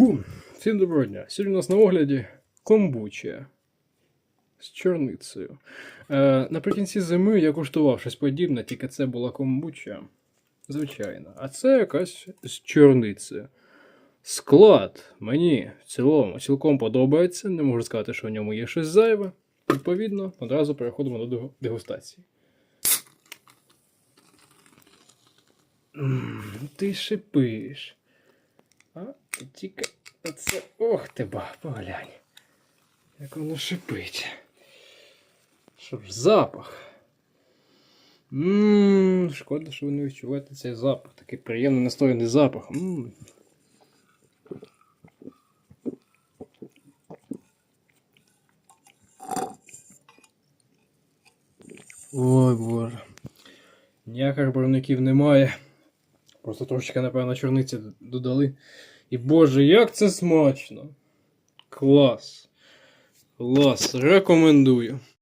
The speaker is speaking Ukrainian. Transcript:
Бум! Всім доброго дня. Сьогодні у нас на огляді комбуча з чорницею. Е, наприкінці зими я куштував щось подібне, тільки це була комбуча. Звичайно. А це якась з чорницею. Склад мені в цілому цілком подобається. Не можу сказати, що в ньому є щось зайве. Відповідно, одразу переходимо до дегустації. Ти шипиш. А, тільки оце. Ох ти ба, поглянь. Як воно шипить. Що ж, запах. Ммм, шкода, що ви не відчуваєте цей запах. Такий приємний настояний запах. Ой боже. Ніяких барвників немає. Просто трошечки, напевно, чорниці додали. І боже, як це смачно! Клас! Клас! Рекомендую.